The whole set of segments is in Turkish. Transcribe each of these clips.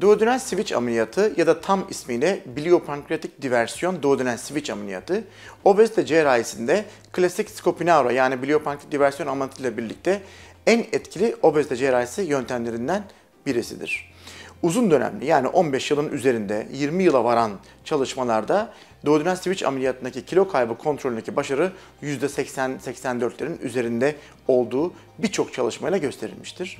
Duodenal switch ameliyatı ya da tam ismiyle biliopankreatik diversiyon duodenal switch ameliyatı obezite cerrahisinde klasik scopinaro yani biliopankreatik diversiyon ameliyatıyla birlikte en etkili obezite cerrahisi yöntemlerinden birisidir. Uzun dönemli yani 15 yılın üzerinde 20 yıla varan çalışmalarda duodenal switch ameliyatındaki kilo kaybı kontrolündeki başarı %80-84'lerin üzerinde olduğu birçok çalışmayla gösterilmiştir.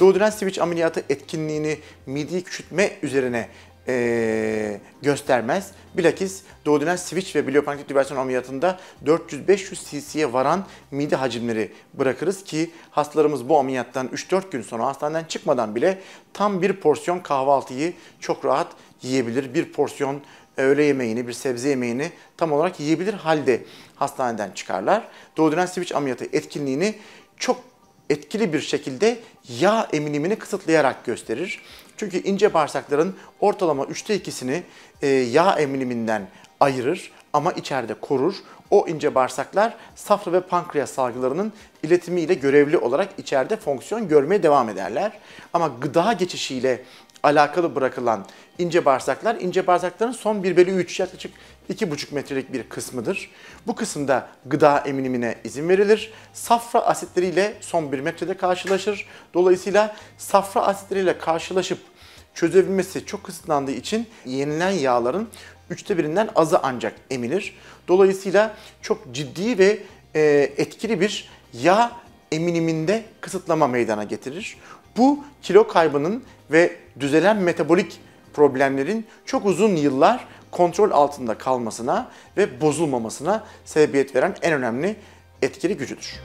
Duodenal switch ameliyatı etkinliğini mideyi küçültme üzerine e, göstermez. Bilakis duodenal switch ve biliopankreatik diversyon ameliyatında 400-500 cc'ye varan mide hacimleri bırakırız ki hastalarımız bu ameliyattan 3-4 gün sonra hastaneden çıkmadan bile tam bir porsiyon kahvaltıyı çok rahat yiyebilir. Bir porsiyon öğle yemeğini, bir sebze yemeğini tam olarak yiyebilir halde hastaneden çıkarlar. Duodenal switch ameliyatı etkinliğini çok etkili bir şekilde yağ eminimini kısıtlayarak gösterir. Çünkü ince bağırsakların ortalama üçte ikisini e, yağ eminiminden ayırır ama içeride korur. O ince bağırsaklar safra ve pankreas salgılarının iletimiyle görevli olarak içeride fonksiyon görmeye devam ederler. Ama gıda geçişiyle alakalı bırakılan ince bağırsaklar, ince bağırsakların son 1 bölü 3 yaklaşık 2,5 metrelik bir kısmıdır. Bu kısımda gıda eminimine izin verilir. Safra asitleriyle son 1 metrede karşılaşır. Dolayısıyla safra asitleriyle karşılaşıp çözebilmesi çok kısıtlandığı için yenilen yağların üçte birinden azı ancak emilir. Dolayısıyla çok ciddi ve e, etkili bir yağ eminiminde kısıtlama meydana getirir. Bu kilo kaybının ve düzelen metabolik problemlerin çok uzun yıllar kontrol altında kalmasına ve bozulmamasına sebebiyet veren en önemli etkili gücüdür.